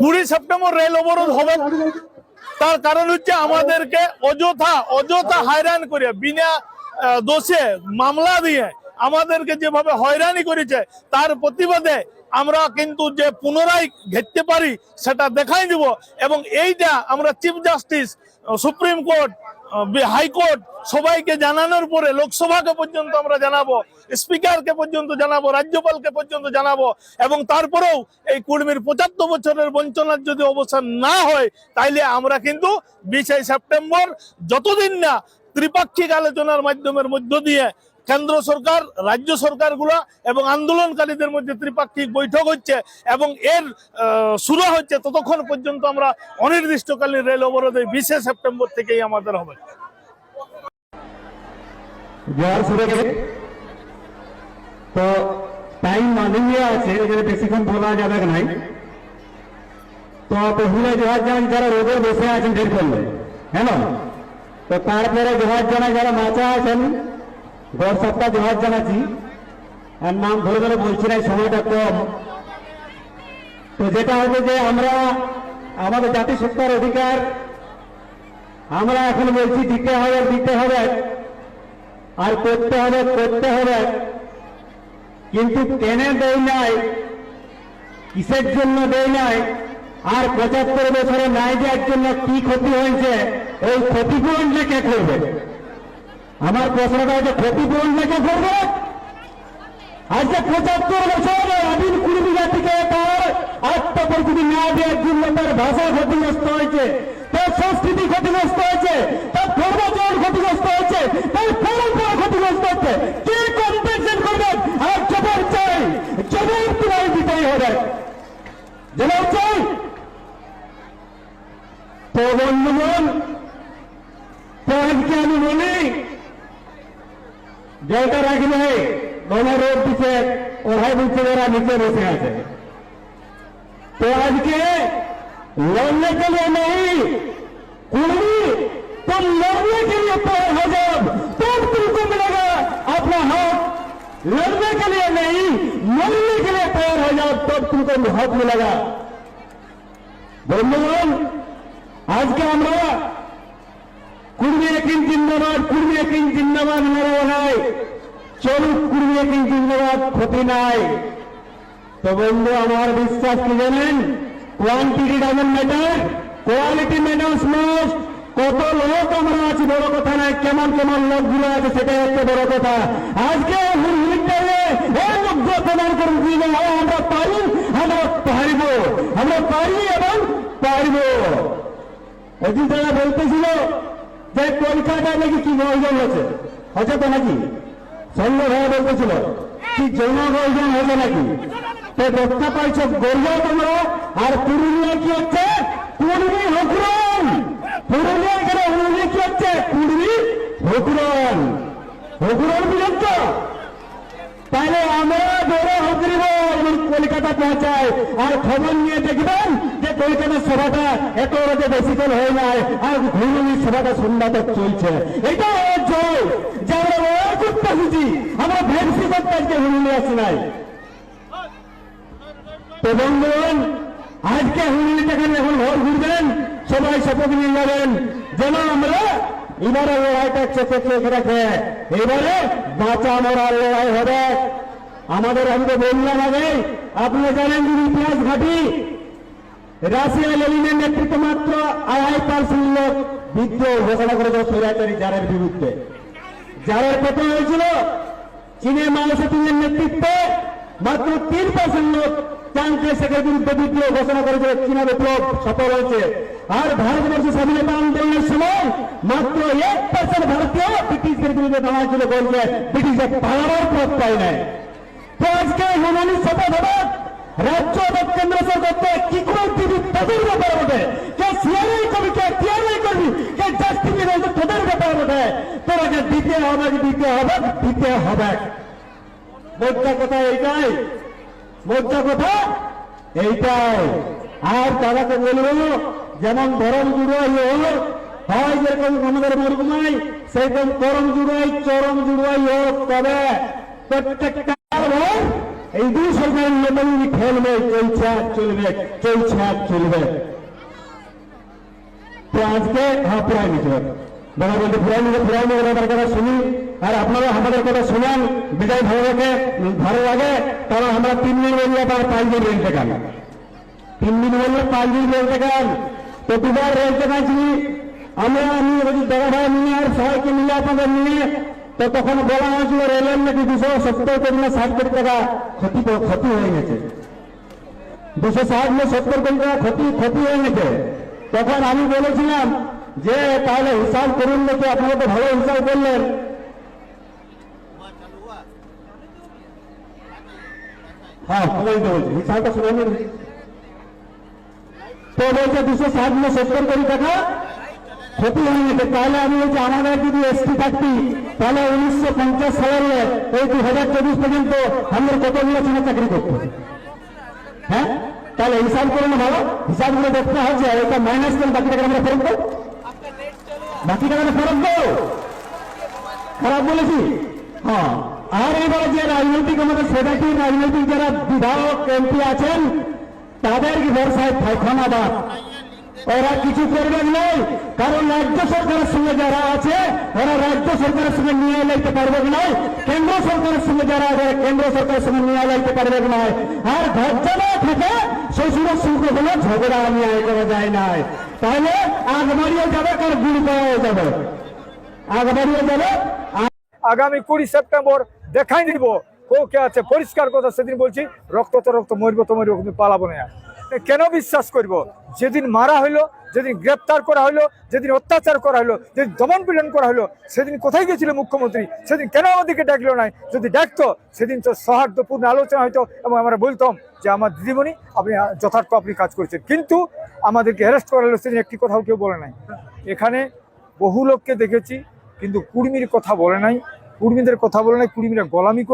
কুড়ি September rail অবরোধ হবে। তার কারণ হচ্ছে আমাদেরকে অযথা অযথা হয়রান করে বিনা দোষে মামলা দিয়ে আমাদেরকে যেভাবে হয়রানি করেছে, তার প্রতিবাদে আমরা কিন্তু যে পুনরায় ঘেরতে পারি, সেটা দেখাই দিব। এবং এইটা আমরা chief justice supreme court high court সবাইকে জানানোর পরে লোকসভাকে পর্যন্ত আমরা জানাব, স্পিকারকে পর্যন্ত জানাব, রাজ্যপালকে পর্যন্ত জানাব। এবং তারপরেও এই কুর্মীর পঁচাত্তর বছরের বঞ্চনার যদি অবসান না হয়, তাইলে আমরা কিন্তু বিশে সেপ্টেম্বর যতদিন না ত্রিপাক্ষিক আলোচনার মাধ্যমের মধ্য দিয়ে কেন্দ্র সরকার, রাজ্য সরকারগুলো এবং আন্দোলনকারীদের মধ্যে ত্রিপাক্ষিক বৈঠক হচ্ছে এবং এর শুরু হচ্ছে ততক্ষণ পর্যন্ত আমরা অনির্দিষ্টকালীন রেল অবরোধে বিশে সেপ্টেম্বর থেকেই আমাদের হবে। তো টাইম মাঝিয়ে আছে, এখানে বেশিক্ষণ বলা যাবে নাই তো পহিলে জোহার জানান যারা রোদে বসে আছেন ঢের করলে হ্যাঁ তো তারপরে জোহার জানা যারা মাচা আছেন সপ্তাহ জোহার জানাচ্ছি। আর নাম ধরে ধরে বলছি না সময়টা কম। তো যেটা হবে যে আমরা, আমাদের জাতিসত্তার অধিকার, আমরা এখন বলছি দিতে হবে দিতে হবে। আর করতে হবে করতে হবে। কিন্তু টেনে দেয় নাই, কিসের জন্য দেয় নাই, আর পঁচাত্তর বছরে নাই দেওয়ার জন্য কি ক্ষতি হয়েছে, ওই ক্ষতিপূরণটা কে করবে? আমার প্রশ্নটা হচ্ছে ক্ষতিপূরণটা কে করবে? আজ যে পঁচাত্তর বছর আদিম কুড়ি জাতিকে তার আত্মপরিচিতি না দেওয়ার জন্য তার ভাষা ক্ষতিগ্রস্ত হয়েছে, তার সংস্কৃতি ক্ষতিগ্রস্ত হয়েছে, তার ধর্মাচরণ ক্ষতিগ্রস্ত হয়েছে, তার পরম্পরা ক্ষতিগ্রস্ত হচ্ছে। কি কম্পেনশন করবেন আর জবাব চাই, জবাব তোমায় দিতেই হবে। জবাব চাই। তো ડેલ્ટા રાખીને ડોલર રોડ पीछे और है नीचे मेरा नीचे रोसे ऐसे तो आज के लड़ने के लिए नहीं, कुंडी, तुम लड़ने के लिए पैर जाओ। तब तुमको मिलेगा अपना हक लड़ने के लिए नहीं, मरने के लिए प्यार हो जाओ, तब तुमको हक मिलेगा। धन्यवाद आज के हमारा কুর্মী একিন জিন্দাবাদ কুর্মী একিন জিন্দাবাদ মরব নাই চলুক কুর্মী একিন জিন্দাবাদ ক্ষতি নাই। তো বন্ধু আমার বিশ্বাস কি জানেন? Quantity doesn't matter quality matters most কত লোক আমরা আছি বড় কথা না কেমন কেমন লোকগুলো আছে সেটাই হচ্ছে বড় কথা। আজকে হ্যাঁ, আমরা পারি আমরা পারিব আমরা পারি এবং পারব। অজিত দাদা বলতেছিল যে কলকাতায় নাকি কি প্রয়োজন হচ্ছে হচ্ছে তো নাকি? সন্ধ্যা ভাই বলতেছিল, কি যৌন প্রয়োজন হবে নাকি? তো রক্ষা পাইছ গড়িয়াও তোমরা, আর পুরুলিয়া কি হচ্ছে? কুড়বি হকুরন পুরুলিয়া এখানে হুড়ি কি হচ্ছে? কুড়বি হকুরন হকুরন বুঝেছ তাহলে আমরা বড় হকরিব কলকাতা পৌঁছায়। আর খবর নিয়ে দেখবেন কলকাতার সভাটা এত রাতে বেশিকাল হয়ে যায় আর ঘুরুনি সভাটা সন্ধ্যাতে চলছে। এটা ওর জয় যে আমরা ওর করতে এসেছি, আমরা ভ্যান্সি করতে আজকে হুড়ুনি আসি নাই। তো বন্ধুগণ, আজকে দেখেন এখন ঘর ঘুরবেন, সবাই শপথ নিয়ে যাবেন। যেন আমরা এবারে লড়াইটা চোখে চোখ রাখে, এবারে বাঁচা মরার লড়াই হবে। আমাদের আমি তো বললাম আগে, আপনি জানেন যে ইতিহাস ঘাটি রাশিয়া লেনিনের নেতৃত্ব মাত্র আড়াই পার্সেন্ট লোক বিদ্রোহ ঘোষণা করেছিল স্বৈরাচারী জারের বিরুদ্ধে। জারের পতন হয়েছিল চীনের মাওসেতুংয়ের নেতৃত্বে মাত্র তিন পার্সেন্ট লোক চাংকে শেখের বিরুদ্ধে বিদ্রোহ ঘোষণা করেছিল চীনা বিপ্লব সফল হয়েছে। আর ভারতবর্ষ স্বাধীনতা আন্দোলনের সময় মাত্র এক পার্সেন্ট ভারতীয় ব্রিটিশদের বিরুদ্ধে দাঁড়াচ্ছিল বলছে, ব্রিটিশদের পালাবার পথ পায় নাই। তো আজকে হিমানি শপথ হবে রাজ্য বা কেন্দ্র সরকারকে কি করে দিবি তাদের ব্যাপার বটে কে সিআরআই করবি, কে টিআরআই করবি, কে জাস্টিস করবি, তোদের ব্যাপার বটে তোরাকে দিতে হবে দিতে হবে দিতে হবে। মোদ্দা কথা এইটাই। মোদ্দা কথা এইটাই। আর তারাকে বলব, যেমন ধরম জুড়াই হোক, হয় যেরকম আমাদের মরুমাই সেরকম করম জুড়াই, চরম জুড়াই হোক তবে প্রত্যেকটা এই দুই সরকারের নেতাগুলি খেলবে, চলছে আর চলবে, চলছে আর চলবে। তো আজকে হ্যাঁ পুরাই নিতে বলা বলতে পুরাই নিতে পুরাই নিতে ওনাদের কথা শুনি। আর আপনারা আমাদের কথা শুনেন। বিদায় ভালো লাগে ভালো লাগে। কারণ আমরা তিন দিন বললে আবার পাঁচ দিন রেলতে গান তিন দিন বললে পাঁচ দিন রেলতে গান তো দুবার রেলতে গাছি আমরা আমি, দাদা ভাই নিয়ে আর সবাইকে মিলে আপনাদের নিয়ে তো তখন বলা হয়েছিল রেলের নাকি দুশো সত্তর কোটি না ষাট কোটি টাকা ক্ষতি ক্ষতি হয়ে গেছে। দুশো ষাট না সত্তর কোটি টাকা ক্ষতি ক্ষতি হয়ে গেছে। তখন আমি বলেছিলাম যে, তাহলে হিসাব করুন দেখে আপনারা তো ভালো হিসাব করলেন। হ্যাঁ বলছি, হিসাবটা শুনে। তো বলছে, দুশো ষাট না সত্তর কোটি টাকা ক্ষতি হয়ে তাহলে আমি বলছি, আমাদের যদি এসটি থাকতি, তাহলে উনিশশো পঞ্চাশ সালে এই দু হাজার চব্বিশ পর্যন্ত আমাদের কতগুলো ছেলে চাকরি করতো? হ্যাঁ? তাহলে হিসাব করে না ভালো। হিসাবগুলো দেখতে হয় যে এটা মাইনাস করে বাকি টাকা আমরা ফেরত দেবো। বাকি টাকা ফেরত দেবো? খারাপ বলেছি? হ্যাঁ। আর এবারে যে রাজনৈতিক আমাদের সোসাইটির রাজনৈতিক যারা বিধায়ক এমপি আছেন, তাদের ব্যবসায় ফাইখানাবাদ। ওরা কিছু করবেন নাই, কারণ রাজ্য সরকারের সঙ্গে যারা আছে ওরা রাজ্য সরকারের সঙ্গে নিয়ে লাইতে পারবে নাই? কেন্দ্র সরকারের সঙ্গে যারা আছে, কেন্দ্র সরকারের সঙ্গে নিয়ে লাইতে পারবে নয় আর ধৈর্য না থাকে শ্বশুরের সঙ্গে হলে ঝগড়া নিয়ে করা যায় নাই। তাহলে আগ বাড়িয়ে যাবে কার গুড় পাওয়া যাবে? আগ বাড়িয়ে যাবে? আগামী কুড়ি সেপ্টেম্বর দেখাই দিব কো কে আছে। পরিষ্কার কথা সেদিন বলছি, রক্ত তো রক্ত, মরবো তো মরবো পালাবো না। কেন বিশ্বাস করব? যেদিন মারা হইল, যেদিন গ্রেপ্তার করা হলো যেদিন অত্যাচার করা হলো যেদিন দমন পীড়ন করা হলো সেদিন কোথায় গেছিল মুখ্যমন্ত্রী? সেদিন কেন আমাদেরকে ডাকলো না যদি ডাকতো, সেদিন তো সৌহার্দ্যপূর্ণ আলোচনা হইতো এবং আমরা বলতাম যে আমার দিদিমণি, আপনি যথার্থ আপনি কাজ করেছেন। কিন্তু আমাদেরকে অ্যারেস্ট করা হলো, সেদিন একটি কথাও কেউ বলে নাই। এখানে বহু লোককে দেখেছি, কিন্তু কুর্মীর কথা বলে নাই। কুর্মীদের কথা বলে নাই, কুর্মীরা গোলামি